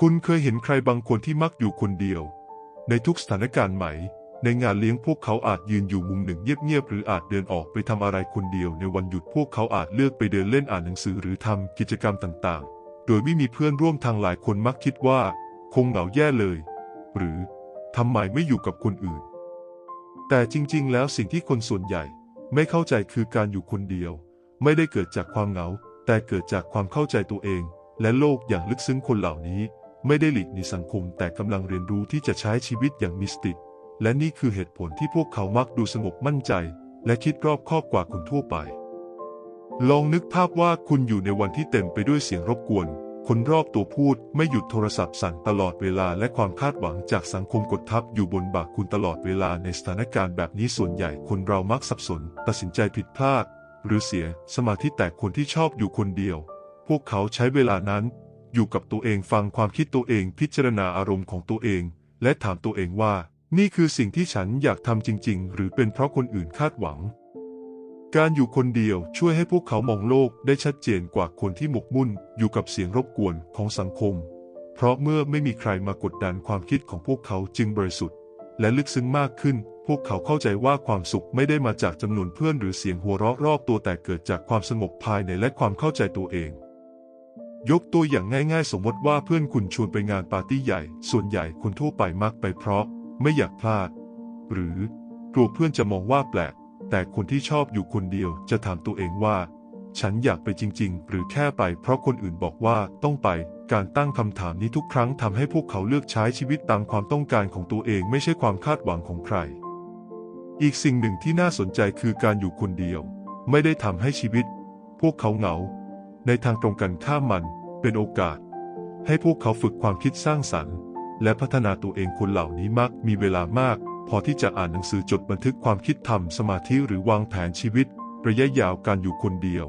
คุณเคยเห็นใครบางคนที่มักอยู่คนเดียว ในทุกสถานการณ์ไหม ในงานเลี้ยงพวกเขาอาจยืนอยู่มุมหนึ่งเงียบๆหรืออาจเดินออกไปทำอะไรคนเดียว ในวันหยุดพวกเขาอาจเลือกไปเดินเล่นอ่านหนังสือหรือทำกิจกรรมต่างๆ โดยไม่มีเพื่อนร่วมทางหลายคนมักคิดว่า คงเหงาแย่เลย หรือทำไมไม่อยู่กับคนอื่น แต่จริงๆ แล้วสิ่งที่คนส่วนใหญ่ไม่เข้าใจคือการอยู่คนเดียว ไม่ได้เกิดจากความเหงา แต่เกิดจากความเข้าใจตัวเอง และโลกอย่างลึกซึ้งคนเหล่านี้ ไม่ได้หลีกหนีสังคมแต่กำลังเรียนรู้ที่จะใช้ชีวิตอย่างมิสติกและนี่คือเหตุผลที่พวกเขามักดูสงบมั่นใจ และคิดรอบคอบกว่าคนทั่วไป ลองนึกภาพว่าคุณอยู่ในวันที่เต็มไปด้วยเสียงรบกวน คนรอบตัวพูดไม่หยุดโทรศัพท์สั่นตลอดเวลาและความคาดหวังจากสังคมกดทับอยู่บนบ่าคุณตลอดเวลาในสถานการณ์แบบนี้ส่วนใหญ่คนเรามักสับสน ตัดสินใจผิดพลาด หรือเสียสมาธิแต่คนที่ชอบอยู่คนเดียว พวกเขาใช้เวลานั้น อยู่กับตัวเองฟังความคิดตัวเองพิจารณาอารมณ์ของตัวเอง และถามตัวเองว่า นี่คือสิ่งที่ฉันอยากทำจริง ๆ หรือเป็นเพราะคนอื่นคาดหวัง การอยู่คนเดียวช่วยให้พวกเขามองโลกได้ชัดเจนกว่าคนที่หมกมุ่นอยู่กับเสียงรบกวนของสังคม เพราะเมื่อไม่มีใครมากดดันความคิดของพวกเขาจึงบริสุทธิ์ และลึกซึ้งมากขึ้นพวกเขาเข้าใจว่าความสุขไม่ได้มาจากจำนวนเพื่อนหรือเสียงหัวเราะรอบตัวแต่เกิดจากความสงบภายในและความเข้าใจตัวเอง ยกตัวอย่างง่ายๆ สมมติว่าเพื่อนคุณชวนไปงานปาร์ตี้ใหญ่ ส่วนใหญ่คนทั่วไปมักไปเพราะ ไม่อยากพลาด หรือกลัวเพื่อนจะมองว่าแปลก แต่คนที่ชอบอยู่คนเดียวจะถามตัวเองว่า ฉันอยากไปจริง ๆ หรือแค่ไป เพราะคนอื่นบอกว่าต้องไป การตั้งคำถามนี้ทุกครั้งทำให้พวกเขาเลือกใช้ชีวิตตามความต้องการของตัวเองไม่ใช่ความคาดหวังของใคร อีกสิ่งหนึ่งที่น่าสนใจคือการอยู่คนเดียว ไม่ได้ทำให้ชีวิต พวกเขาเหงา ในทางตรงกันข้ามมันเป็นโอกาส ให้พวกเขาฝึกความคิดสร้างสรรค์ และพัฒนาตัวเองคนเหล่านี้มักมีเวลามาก พอที่จะอ่านหนังสือจดบันทึกความคิดทำสมาธิหรือวางแผนชีวิต ระยะยาวการอยู่คนเดียว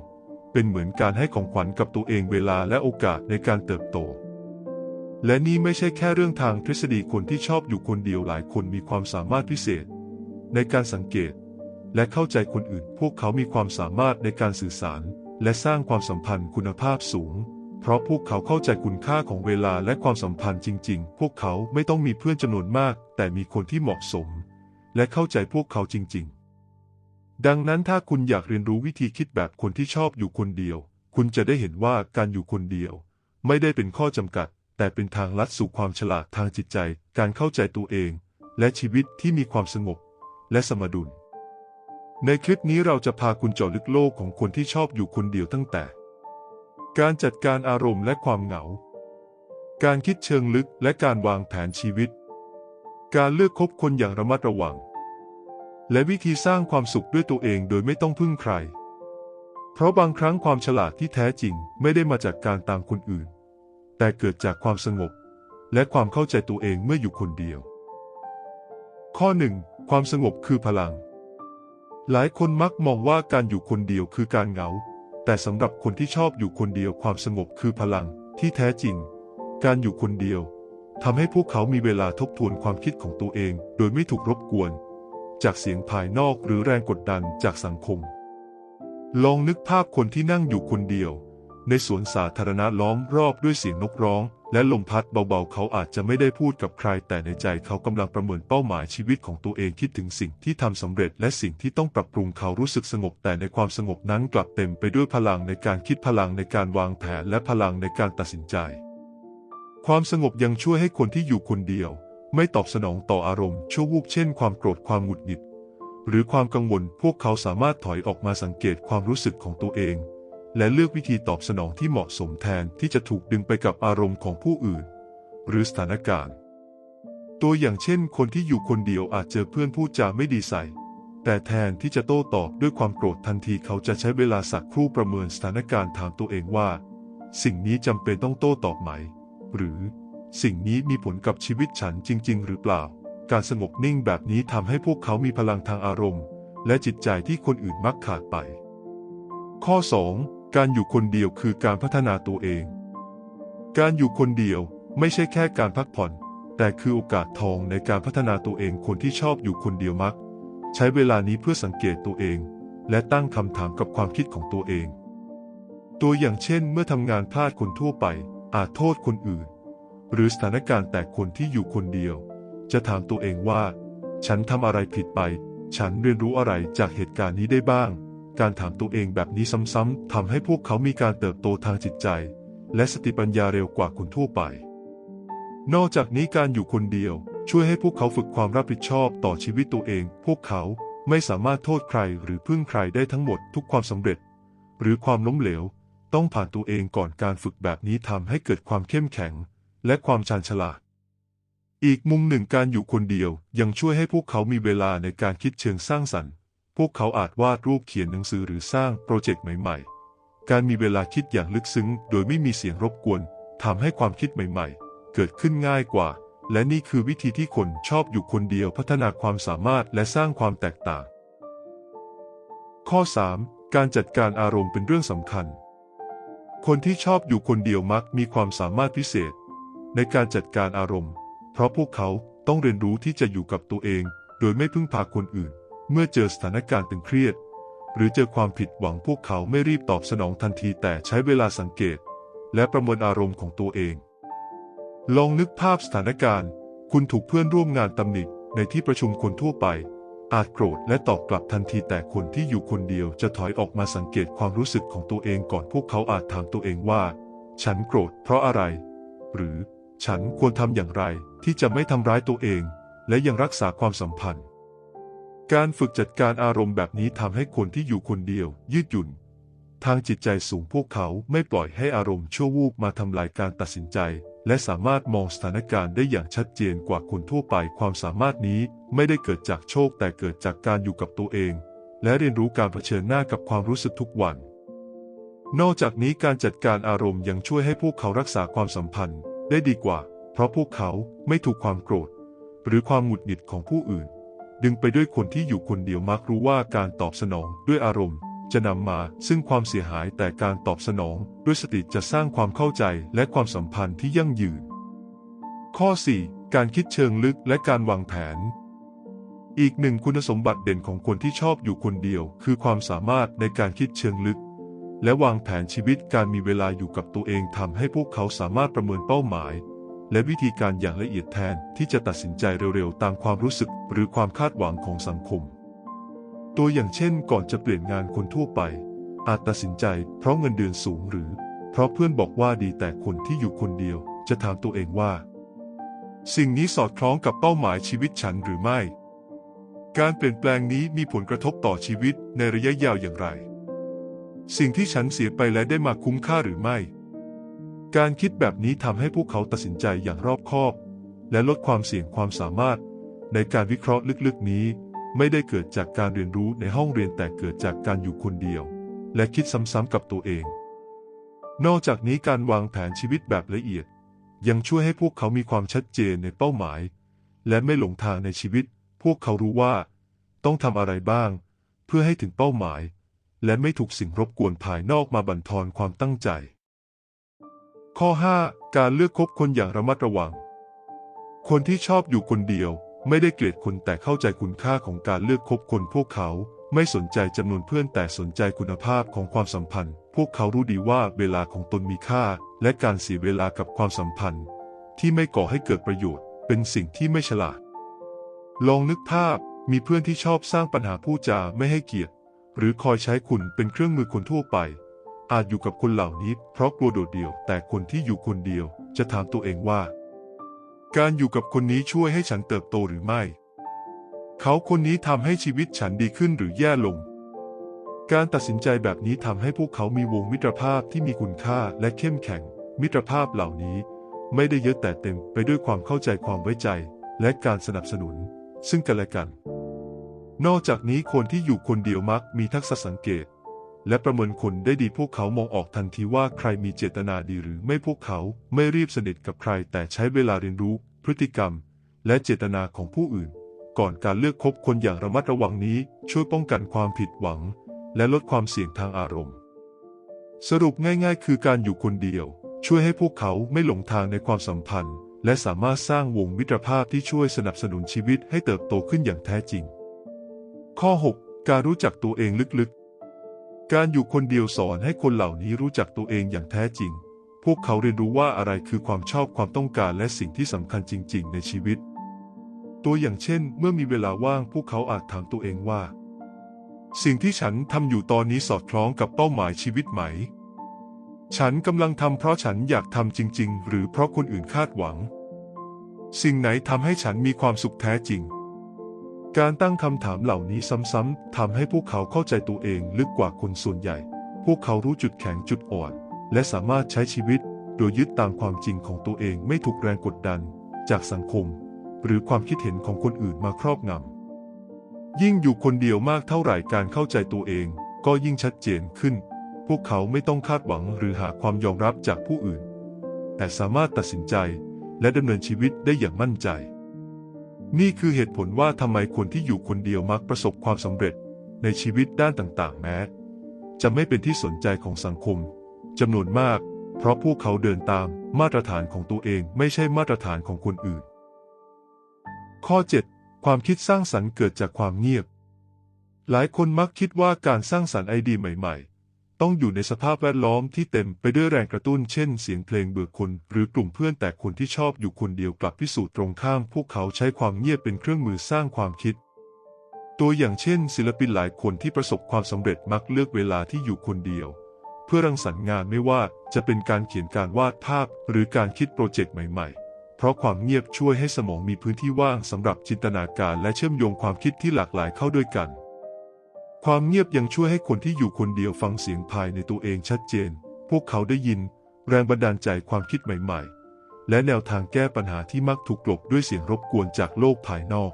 เป็นเหมือนการให้ของขวัญกับตัวเองเวลาและโอกาสในการเติบโต และนี่ไม่ใช่แค่เรื่องทางทฤษฎีคนที่ชอบอยู่คนเดียวหลายคนมีความสามารถพิเศษ ในการสังเกต และเข้าใจคนอื่น พวกเขามีความสามารถในการสื่อสาร และสร้างความสัมพันธ์คุณภาพสูง เพราะพวกเขาเข้าใจคุณค่าของเวลาและความสัมพันธ์จริง ๆ พวกเขาไม่ต้องมีเพื่อนจำนวนมาก แต่มีคนที่เหมาะสม และเข้าใจพวกเขาจริง ๆ ดังนั้นถ้าคุณอยากเรียนรู้วิธีคิดแบบคนที่ชอบอยู่คนเดียว คุณจะได้เห็นว่าการอยู่คนเดียว ไม่ได้เป็นข้อจำกัด แต่เป็นทางลัดสู่ความฉลาดทางจิตใจ การเข้าใจตัวเอง และชีวิตที่มีความสงบ และสมดุล ในคลิปนี้เราจะพาคุณเจาะลึกโลกของคนที่ชอบอยู่คนเดียวตั้งแต่ การจัดการอารมณ์และความเหงา การคิดเชิงลึกและการวางแผนชีวิต การเลือกคบคนอย่างระมัดระวัง และวิธีสร้างความสุขด้วยตัวเองโดยไม่ต้องพึ่งใคร เพราะบางครั้งความฉลาดที่แท้จริงไม่ได้มาจากการตามคนอื่น แต่เกิดจากความสงบ และความเข้าใจตัวเองเมื่ออยู่คนเดียว ข้อหนึ่งความสงบคือพลัง หลายคนมักมองว่าการอยู่คนเดียวคือการเหงา แต่สำหรับคนที่ชอบอยู่คนเดียวความสงบคือพลังที่แท้จริง การอยู่คนเดียวทำให้พวกเขามีเวลาทบทวนความคิดของตัวเอง โดยไม่ถูกรบกวน จากเสียงภายนอกหรือแรงกดดันจากสังคม ลองนึกภาพคนที่นั่งอยู่คนเดียว ในสวนสาธารณะล้อมรอบด้วยเสียงนกร้อง และลมพัดเบาๆ เขาอาจจะไม่ได้พูดกับใคร แต่ในใจเขากำลังประเมินเป้าหมายชีวิตของตัวเองคิดถึงสิ่งที่ทำสำเร็จ และสิ่งที่ต้องปรับปรุงเขารู้สึกสงบ แต่ในความสงบนั้นกลับเต็มไปด้วยพลังในการคิดพลังในการวางแผนและพลังในการตัดสินใจ ความสงบยังช่วยให้คนที่อยู่คนเดียว ไม่ตอบสนองต่ออารมณ์ชั่ววูบเช่น ความโกรธความหงุดหงิด หรือความกังวลพวกเขาสามารถถอยออกมาสังเกตความรู้สึกของตัวเอง และเลือกวิธีตอบสนองที่เหมาะสมแทนที่จะถูกดึงไปกับอารมณ์ของผู้อื่น หรือสถานการณ์ ตัวอย่างเช่น คนที่อยู่คนเดียวอาจเจอเพื่อนพูดจาไม่ดีใส่ แต่แทนที่จะโต้ตอบด้วยความโกรธทันทีเขาจะใช้เวลาสักครู่ประเมินสถานการณ์ถามตัวเองว่า สิ่งนี้จำเป็นต้องโต้ตอบไหม หรือสิ่งนี้มีผลกับชีวิตฉันจริง ๆ หรือเปล่า การสงบนิ่งแบบนี้ทำให้พวกเขามีพลังทางอารมณ์ และจิตใจที่คนอื่นมักขาดไป ข้อ 2. การอยู่คนเดียวคือการพัฒนาตัวเอง การอยู่คนเดียวไม่ใช่แค่การพักผ่อน แต่คือโอกาสทองในการพัฒนาตัวเองคนที่ชอบอยู่คนเดียวมัก ใช้เวลานี้เพื่อสังเกตตัวเอง และตั้งคำถามกับความคิดของตัวเอง ตัวอย่างเช่น เมื่อทำงานพลาดคนทั่วไป อาจโทษคนอื่น หรือสถานการณ์แต่คนที่อยู่คนเดียว จะถามตัวเองว่า ฉันทำอะไรผิดไป ฉันเรียนรู้อะไรจากเหตุการณ์นี้ได้บ้าง การถามตัวเองแบบนี้ซ้ำๆทำให้พวกเขามีการเติบโตทางจิตใจ และสติปัญญาเร็วกว่าคนทั่วไป นอกจากนี้การอยู่คนเดียว ช่วยให้พวกเขาฝึกความรับผิดชอบต่อชีวิตตัวเอง พวกเขาไม่สามารถโทษใครหรือพึ่งใครได้ทั้งหมดทุกความสำเร็จ หรือความล้มเหลว ต้องผ่านตัวเองก่อนการฝึกแบบนี้ทำให้เกิดความเข้มแข็ง และความชาญฉลาด อีกมุมหนึ่งการอยู่คนเดียวยังช่วยให้พวกเขามีเวลาในการคิดเชิงสร้างสรรค์ พวกเขาอาจวาดรูปเขียนหนังสือหรือสร้างโปรเจกต์ใหม่ ๆ การมีเวลาคิดอย่างลึกซึ้ง โดยไม่มีเสียงรบกวนทำให้ความคิดใหม่ๆ เกิดขึ้นง่ายกว่า และนี่คือวิธีที่คนชอบอยู่คนเดียวพัฒนาความสามารถและสร้างความแตกต่าง ข้อ 3. การจัดการอารมณ์เป็นเรื่องสำคัญ คนที่ชอบอยู่คนเดียวมักมีความสามารถพิเศษ ในการจัดการอารมณ์ เพราะพวกเขาต้องเรียนรู้ที่จะอยู่กับตัวเอง โดยไม่พึ่งพาคนอื่น เมื่อเจอสถานการณ์ตึงเครียด หรือเจอความผิดหวังพวกเขาไม่รีบตอบสนองทันทีแต่ใช้เวลาสังเกต และประเมินอารมณ์ของตัวเอง ลองนึกภาพสถานการณ์ คุณถูกเพื่อนร่วมงานตำหนิในที่ประชุมคนทั่วไป อาจโกรธและตอบกลับทันทีแต่คนที่อยู่คนเดียวจะถอยออกมาสังเกตความรู้สึกของตัวเองก่อนพวกเขาอาจถามตัวเองว่า ฉันโกรธเพราะอะไร หรือฉันควรทำอย่างไรที่จะไม่ทำร้ายตัวเอง และยังรักษาความสัมพันธ์ การฝึกจัดการอารมณ์แบบนี้ทำให้คนที่อยู่คนเดียว ยืดหยุ่น ทางจิตใจสูงพวกเขาไม่ปล่อยให้อารมณ์ชั่ววูบมาทำลายการตัดสินใจ และสามารถมองสถานการณ์ได้อย่างชัดเจนกว่าคนทั่วไป ความสามารถนี้ไม่ได้เกิดจากโชคแต่เกิดจากการอยู่กับตัวเอง และเรียนรู้การเผชิญหน้ากับความรู้สึกทุกวัน นอกจากนี้การจัดการอารมณ์ยังช่วยให้พวกเขารักษาความสัมพันธ์ ได้ดีกว่า เพราะพวกเขาไม่ถูกความโกรธ หรือความหงุดหงิดของผู้อื่น ดึงไปด้วยคนที่อยู่คนเดียวมักรู้ว่าการตอบสนองด้วยอารมณ์ จะนำมาซึ่งความเสียหายแต่การตอบสนองด้วยสติจะสร้างความเข้าใจและความสัมพันธ์ที่ยั่งยืน ข้อ 4. การคิดเชิงลึกและการวางแผน อีกหนึ่งคุณสมบัติเด่นของคนที่ชอบอยู่คนเดียว คือความสามารถในการคิดเชิงลึก และวางแผนชีวิตการมีเวลาอยู่กับตัวเองทำให้พวกเขาสามารถประเมินเป้าหมาย และวิธีการอย่างละเอียดแทนที่จะตัดสินใจเร็วๆ ตามความรู้สึกหรือความคาดหวังของสังคม ตัวอย่างเช่น ก่อนจะเปลี่ยนงานคนทั่วไป อาจตัดสินใจเพราะเงินเดือนสูงหรือ เพราะเพื่อนบอกว่าดีแต่คนที่อยู่คนเดียวจะถามตัวเองว่า สิ่งนี้สอดคล้องกับเป้าหมายชีวิตฉันหรือไม่ การเปลี่ยนแปลงนี้มีผลกระทบต่อชีวิตในระยะยาวอย่างไร สิ่งที่ฉันเสียไปและได้มาคุ้มค่าหรือไม่ การคิดแบบนี้ทำให้พวกเขาตัดสินใจอย่างรอบคอบ และลดความเสี่ยงความสามารถ ในการวิเคราะห์ลึกๆนี้ ไม่ได้เกิดจากการเรียนรู้ในห้องเรียนแต่เกิดจากการอยู่คนเดียว และคิดซ้ำๆกับตัวเอง นอกจากนี้การวางแผนชีวิตแบบละเอียด ยังช่วยให้พวกเขามีความชัดเจนในเป้าหมาย และไม่หลงทางในชีวิต พวกเขารู้ว่า ต้องทำอะไรบ้าง เพื่อให้ถึงเป้าหมาย และไม่ถูกสิ่งรบกวนภายนอกมาบั่นทอนความตั้งใจ ข้อ 5. การเลือกคบคนอย่างระมัดระวัง คนที่ชอบอยู่คนเดียว ไม่ได้เกลียดคนแต่เข้าใจคุณค่าของการเลือกคบคนพวกเขาไม่สนใจจำนวนเพื่อนแต่สนใจคุณภาพของความสัมพันธ์ พวกเขารู้ดีว่าเวลาของตนมีค่า และการเสียเวลากับความสัมพันธ์ ที่ไม่ก่อให้เกิดประโยชน์ เป็นสิ่งที่ไม่ฉลาด ลองนึกภาพมีเพื่อนที่ชอบสร้างปัญหาผู้จาไม่ให้เกียรติ หรือคอยใช้คุณเป็นเครื่องมือคนทั่วไป อาจอยู่กับคนเหล่านี้เพราะกลัวโดดเดี่ยว แต่คนที่อยู่คนเดียวจะถามตัวเองว่า การอยู่กับคนนี้ช่วยให้ฉันเติบโตหรือไม่ เขาคนนี้ทำให้ชีวิตฉันดีขึ้นหรือแย่ลง การตัดสินใจแบบนี้ทำให้พวกเขามีวงมิตรภาพที่มีคุณค่าและเข้มแข็ง มิตรภาพเหล่านี้ไม่ได้เยอะแต่เต็มไปด้วยความเข้าใจความไว้ใจ และการสนับสนุน ซึ่งกันและกัน นอกจากนี้คนที่อยู่คนเดียวมักมีทักษะสังเกต และประเมินคนได้ดีพวกเขามองออกทันทีว่าใครมีเจตนาดีหรือไม่พวกเขาไม่รีบสนิทกับใครแต่ใช้เวลาเรียนรู้ พฤติกรรม และเจตนาของผู้อื่น ก่อนการเลือกคบคนอย่างระมัดระวังนี้ ช่วยป้องกันความผิดหวัง และลดความเสี่ยงทางอารมณ์ สรุปง่ายๆ คือการอยู่คนเดียว ช่วยให้พวกเขาไม่หลงทางในความสัมพันธ์ และสามารถสร้างวงมิตรภาพที่ช่วยสนับสนุนชีวิตให้เติบโตขึ้นอย่างแท้จริง ข้อ 6 การรู้จักตัวเองลึก การอยู่คนเดียวสอนให้คนเหล่านี้รู้จักตัวเองอย่างแท้จริง พวกเขาเรียนรู้ว่าอะไรคือความชอบความต้องการและสิ่งที่สำคัญจริง ๆ ในชีวิต ตัวอย่างเช่น เมื่อมีเวลาว่างพวกเขาอาจถามตัวเองว่า สิ่งที่ฉันทำอยู่ตอนนี้สอดคล้องกับเป้าหมายชีวิตไหม ฉันกำลังทำเพราะฉันอยากทำจริง ๆ หรือเพราะคนอื่นคาดหวัง สิ่งไหนทำให้ฉันมีความสุขแท้จริง การตั้งคำถามเหล่านี้ซ้ำๆทำให้พวกเขาเข้าใจตัวเองลึกกว่าคนส่วนใหญ่ พวกเขารู้จุดแข็งจุดอ่อน และสามารถใช้ชีวิตโดยยึดตามความจริงของตัวเองไม่ถูกแรงกดดัน จากสังคม หรือความคิดเห็นของคนอื่นมาครอบงำยิ่งอยู่คนเดียวมากเท่าไหร่การเข้าใจตัวเอง ก็ยิ่งชัดเจนขึ้น พวกเขาไม่ต้องคาดหวังหรือหาความยอมรับจากผู้อื่น แต่สามารถตัดสินใจและดำเนินชีวิตได้อย่างมั่นใจ นี่คือเหตุผลว่าทำไมคนที่อยู่คนเดียวมักประสบความสำเร็จในชีวิตด้านต่างๆ แม้ จะไม่เป็นที่สนใจของสังคมจำนวนมาก เพราะพวกเขาเดินตามมาตรฐานของตัวเองไม่ใช่มาตรฐานของคนอื่น ข้อ 7 ความคิดสร้างสรรค์เกิดจากความเงียบ หลายคนมักคิดว่าการสร้างสรรค์ไอเดียใหม่ ๆ ต้องอยู่ในสภาพแวดล้อมที่เต็มไปด้วยแรงกระตุ้นเช่นเสียงเพลงเบื่อคน หรือกลุ่มเพื่อนแต่คนที่ชอบอยู่คนเดียวกลับพิสูจน์ตรงข้ามพวกเขาใช้ความเงียบเป็นเครื่องมือสร้างความคิด ตัวอย่างเช่น ศิลปินหลายคนที่ประสบความสำเร็จมักเลือกเวลาที่อยู่คนเดียว เพื่อรังสรรค์งานไม่ว่าจะเป็นการเขียนการวาดภาพ หรือการคิดโปรเจกต์ใหม่ ๆเพราะความเงียบช่วยให้สมองมีพื้นที่ว่างสำหรับจินตนาการและเชื่อมโยงความคิดที่หลากหลายเข้าด้วยกัน ความเงียบยังช่วยให้คนที่อยู่คนเดียวฟังเสียงภายในตัวเองชัดเจน พวกเขาได้ยินแรงบันดาลใจความคิดใหม่ ๆ และแนวทางแก้ปัญหาที่มักถูกกลบด้วยเสียงรบกวนจากโลกภายนอก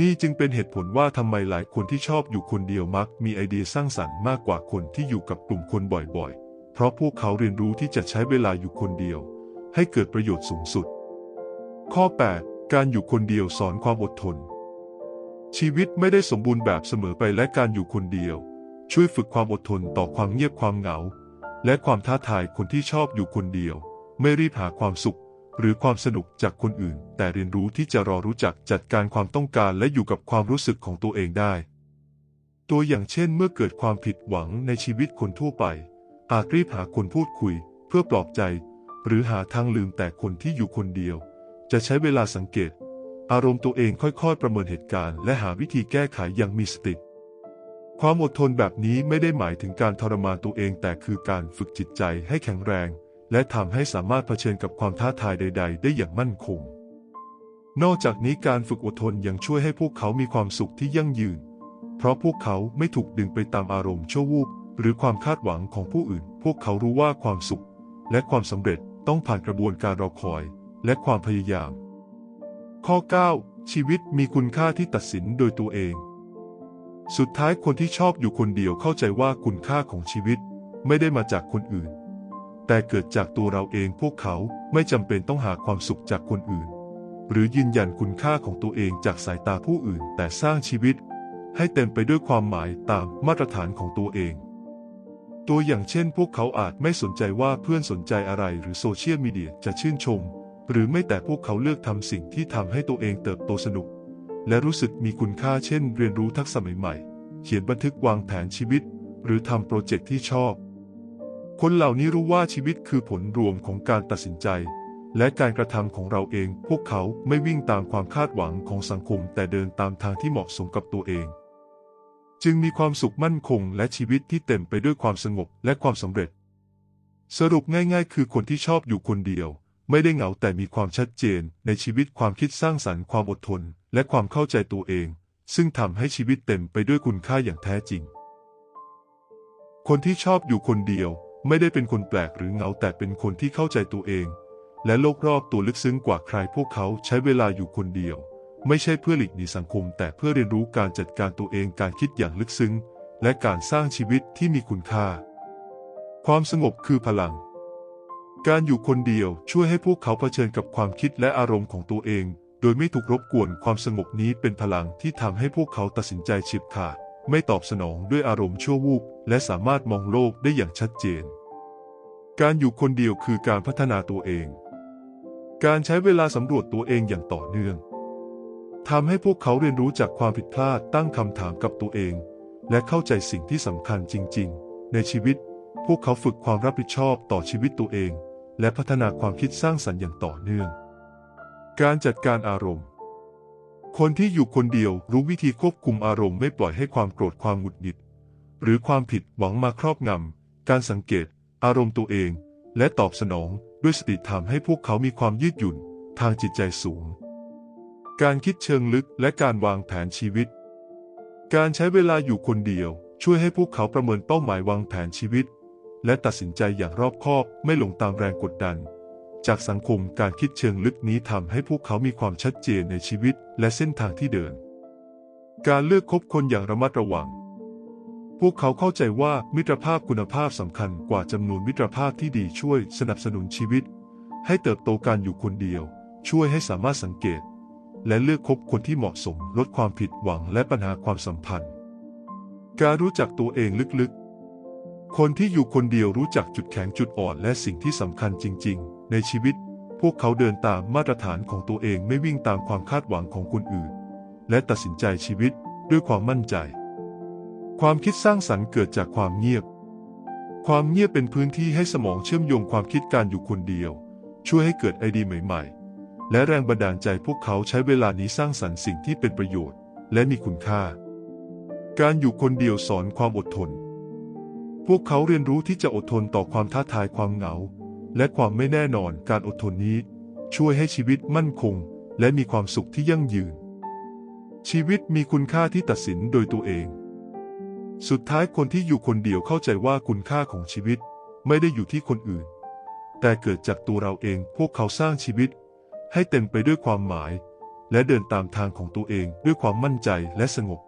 นี่จึงเป็นเหตุผลว่าทำไมหลายคนที่ชอบอยู่คนเดียวมักมีไอเดียสร้างสรรค์มากกว่าคนที่อยู่กับกลุ่มคนบ่อยๆ เพราะพวกเขาเรียนรู้ที่จะใช้เวลาอยู่คนเดียว ให้เกิดประโยชน์สูงสุด ข้อ 8 การอยู่คนเดียวสอนความอดทน ชีวิตไม่ได้สมบูรณ์แบบเสมอไปและการอยู่คนเดียว ช่วยฝึกความอดทนต่อความเงียบความเหงา และความท้าทายคนที่ชอบอยู่คนเดียว ไม่รีบหาความสุข หรือความสนุกจากคนอื่น แต่เรียนรู้ที่จะรอรู้จักจัดการความต้องการและอยู่กับความรู้สึกของตัวเองได้ ตัวอย่างเช่น เมื่อเกิดความผิดหวังในชีวิตคนทั่วไปอาจรีบหาคนพูดคุย เพื่อปลอบใจ หรือหาทางลืมแต่คนที่อยู่คนเดียว จะใช้เวลาสังเกต อารมณ์ตัวเองค่อยๆ ประเมินเหตุการณ์และหาวิธีแก้ไขอย่างมีสติความอดทนแบบนี้ไม่ได้หมายถึงการทรมานตัวเองแต่คือการฝึกจิตใจให้แข็งแรง และทำให้สามารถเผชิญกับความท้าทายใด ๆ ได้อย่างมั่นคง นอกจากนี้การฝึกอดทนยังช่วยให้พวกเขามีความสุขที่ยั่งยืน เพราะพวกเขาไม่ถูกดึงไปตามอารมณ์ชั่ววูบหรือความคาดหวังของผู้อื่น พวกเขารู้ว่าความสุข และความสำเร็จต้องผ่านกระบวนการรอคอย และความพยายาม ข้อ 9 ชีวิตมีคุณค่าที่ตัดสินโดยตัวเอง สุดท้ายคนที่ชอบอยู่คนเดียวเข้าใจว่าคุณค่าของชีวิตไม่ได้มาจากคนอื่น แต่เกิดจากตัวเราเองพวกเขาไม่จำเป็นต้องหาความสุขจากคนอื่น หรือยืนยันคุณค่าของตัวเองจากสายตาผู้อื่น แต่สร้างชีวิต ให้เต็มไปด้วยความหมายตามมาตรฐานของตัวเอง ตัวอย่างเช่น พวกเขาอาจไม่สนใจว่าเพื่อนสนใจอะไรหรือโซเชียลมีเดียจะชื่นชม หรือไม่แต่พวกเขาเลือกทำสิ่งที่ทำให้ตัวเองเติบโตสนุก และรู้สึกมีคุณค่าเช่น เรียนรู้ทักษะใหม่ๆ เขียนบันทึกวางแผนชีวิต หรือทำโปรเจกต์ที่ชอบ คนเหล่านี้รู้ว่าชีวิตคือผลรวมของการตัดสินใจ และการกระทำของเราเอง พวกเขาไม่วิ่งตามความคาดหวังของสังคม แต่เดินตามทางที่เหมาะสมกับตัวเอง จึงมีความสุขมั่นคง และชีวิตที่เต็มไปด้วยความสงบและความสำเร็จ สรุปง่าย ๆ คือคนที่ชอบอยู่คนเดียว ไม่ได้เหงาแต่มีความชัดเจนในชีวิตความคิดสร้างสรรค์ความอดทน และความเข้าใจตัวเอง ซึ่งทำให้ชีวิตเต็มไปด้วยคุณค่าอย่างแท้จริง คนที่ชอบอยู่คนเดียว ไม่ได้เป็นคนแปลกหรือเหงาแต่เป็นคนที่เข้าใจตัวเอง และโลกรอบตัวลึกซึ้งกว่าใครพวกเขาใช้เวลาอยู่คนเดียว ไม่ใช่เพื่อหลีกหนีสังคม แต่เพื่อเรียนรู้การจัดการตัวเองการคิดอย่างลึกซึ้ง และการสร้างชีวิตที่มีคุณค่า ความสงบคือพลัง การอยู่คนเดียวช่วยให้พวกเขาเผชิญกับความคิดและอารมณ์ของตัวเอง โดยไม่ถูกรบกวนความสงบนี้เป็นพลังที่ทำให้พวกเขาตัดสินใจฉิบขาด ไม่ตอบสนองด้วยอารมณ์ชั่ววูบและสามารถมองโลกได้อย่างชัดเจน การอยู่คนเดียวคือการพัฒนาตัวเอง การใช้เวลาสำรวจตัวเองอย่างต่อเนื่องทำให้พวกเขาเรียนรู้จากความผิดพลาดตั้งคำถามกับตัวเอง และเข้าใจสิ่งที่สำคัญจริง ๆ ในชีวิต พวกเขาฝึกความรับผิดชอบต่อชีวิตตัวเอง และพัฒนาความคิดสร้างสรรค์อย่างต่อเนื่อง การจัดการอารมณ์ คนที่อยู่คนเดียวรู้วิธีควบคุมอารมณ์ไม่ปล่อยให้ความโกรธความหงุดหงิด หรือความผิดหวังมาครอบงำ การสังเกต อารมณ์ตัวเอง และตอบสนองด้วยสติธรรมให้พวกเขามีความยืดหยุ่นทางจิตใจสูง การคิดเชิงลึกและการวางแผนชีวิต การใช้เวลาอยู่คนเดียวช่วยให้พวกเขาประเมินเป้าหมายวางแผนชีวิต และตัดสินใจอย่างรอบคอบไม่หลงตามแรงกดดัน จากสังคมการคิดเชิงลึกนี้ทำให้พวกเขามีความชัดเจนในชีวิตและเส้นทางที่เดิน การเลือกคบคนอย่างระมัดระวัง พวกเขาเข้าใจว่ามิตรภาพคุณภาพสำคัญกว่าจำนวนมิตรภาพที่ดีช่วยสนับสนุนชีวิต ให้เติบโตการอยู่คนเดียว ช่วยให้สามารถสังเกต และเลือกคบคนที่เหมาะสมลดความผิดหวังและปัญหาความสัมพันธ์ การรู้จักตัวเองลึกๆ คนที่อยู่คนเดียวรู้จักจุดแข็งจุดอ่อนและสิ่งที่สำคัญจริง ๆ ในชีวิต พวกเขาเดินตามมาตรฐานของตัวเองไม่วิ่งตามความคาดหวังของคนอื่น และตัดสินใจชีวิตด้วยความมั่นใจ ความคิดสร้างสรรค์เกิดจากความเงียบ ความเงียบเป็นพื้นที่ให้สมองเชื่อมโยงความคิดการอยู่คนเดียว ช่วยให้เกิดไอเดียใหม่ ๆ และแรงบันดาลใจพวกเขาใช้เวลานี้สร้างสรรค์สิ่งที่เป็นประโยชน์ และมีคุณค่า การอยู่คนเดียวสอนความอดทน พวกเขาเรียนรู้ที่จะอดทนต่อความท้าทายความเหงา และความไม่แน่นอนการอดทนนี้ ช่วยให้ชีวิตมั่นคง และมีความสุขที่ยั่งยืน ชีวิตมีคุณค่าที่ตัดสินโดยตัวเอง สุดท้ายคนที่อยู่คนเดียวเข้าใจว่าคุณค่าของชีวิตไม่ได้อยู่ที่คนอื่น แต่เกิดจากตัวเราเองพวกเขาสร้างชีวิต ให้เต็มไปด้วยความหมาย และเดินตามทางของตัวเองด้วยความมั่นใจและสงบ